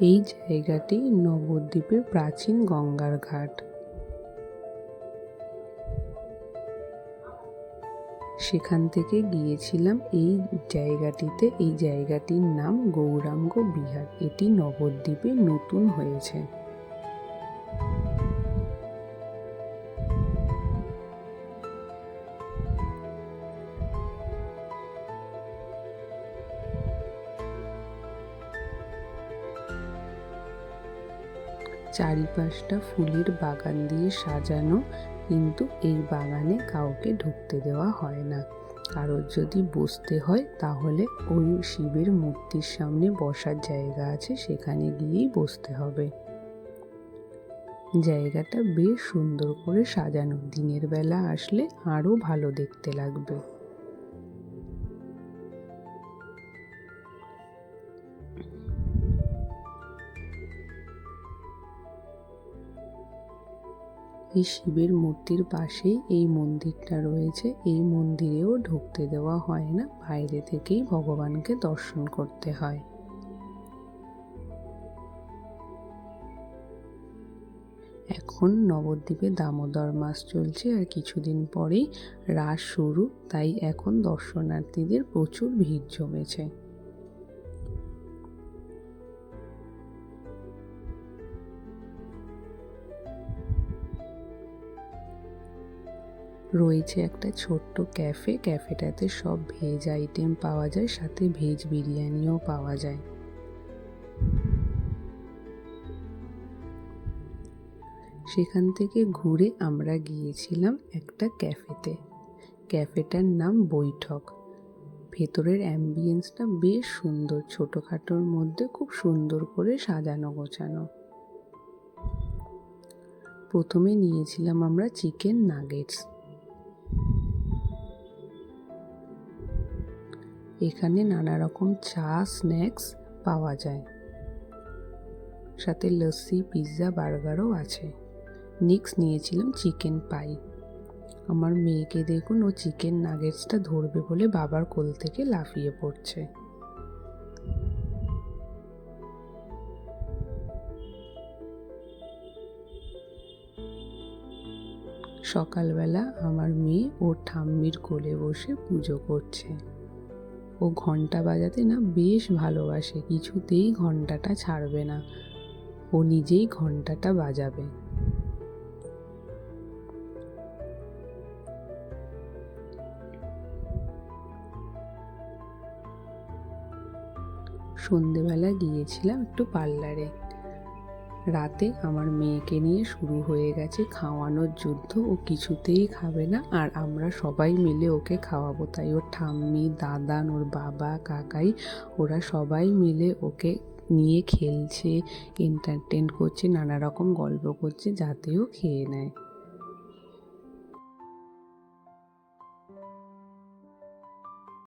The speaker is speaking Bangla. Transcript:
এই জায়গাটি নবদ্বীপের প্রাচীন গঙ্গার ঘাট। সেখান থেকে গিয়েছিলাম এই জায়গাটিতে। এই জায়গাটির নাম গৌরাঙ্গ বিহার। এটি নবদ্বীপে নতুন হয়েছে। চারিপাশটা ফুলের বাগান দিয়ে সাজানো, কিন্তু এই বাগানে কাউকে ঢুকতে দেওয়া হয় না। কারোর যদি বসতে হয়, তাহলে ওই শিবের মূর্তির সামনে বসার জায়গা আছে, সেখানে গিয়েই বসতে হবে। জায়গাটা বেশ সুন্দর করে সাজানো। দিনের বেলা আসলে আরও ভালো দেখতে লাগবে। এই শিবের মূর্তির পাশেই এই মন্দিরটা রয়েছে। এই মন্দিরেও ঢুকতে দেওয়া হয় না, বাইরে থেকেই ভগবানকে দর্শন করতে হয়। এখন নবদ্বীপে দামোদর মাস চলছে আর কিছুদিন পরেই রাস শুরু, তাই এখন দর্শনার্থীদের প্রচুর ভিড় জমেছে। রয়েছে একটা ছোট্ট ক্যাফে। ক্যাফেটাতে সব ভেজ আইটেম পাওয়া যায়, সাথে ভেজ বিরিয়ানিও পাওয়া যায়। সেখান থেকে ঘুরে আমরা গিয়েছিলাম একটা ক্যাফেতে। ক্যাফেটার নাম বৈঠক। ভেতরের অ্যাম্বিয়েন্সটা বেশ সুন্দর, ছোটোখাটোর মধ্যে খুব সুন্দর করে সাজানো গোছানো। প্রথমে নিয়েছিলাম আমরা চিকেন নাগেটস। এখানে নানা রকম চা, স্ন্যাক্স পাওয়া যায়। সাথে লস্যি, পিৎজা, বার্গারও আছে। নেক্সট নিয়েছিলাম চিকেন পাই। আমার মেয়েকে দেখুন, ও চিকেন নাগেটসটা ধরবে বলে বাবার কোল থেকে লাফিয়ে পড়ছে। সকালবেলা আমার মেয়ে ওর ঠাম্মির কোলে বসে পুজো করছে। ও ঘণ্টা বাজাতে না বেশ ভালোবাসে, কিছুতেই ঘন্টাটা ছাড়বে না। ও নিজেই ঘন্টাটা বাজাবে। সন্ধেবেলা গিয়েছিলাম একটু পার্লারে। রাতে আমার মেয়েকে নিয়ে শুরু হয়ে গেছে খাওয়ানোর যুদ্ধ। ও কিছুতেই খাবে না আর আমরা সবাই মিলে ওকে খাওয়াবো। তাই ওর ঠাম্মি দাদান ওর বাবা, কাকাই, ওরা সবাই মিলে ওকে নিয়ে খেলছে এন্টারটেন করছে, নানা রকম গল্প করছে যাতেও খেয়ে নেয়।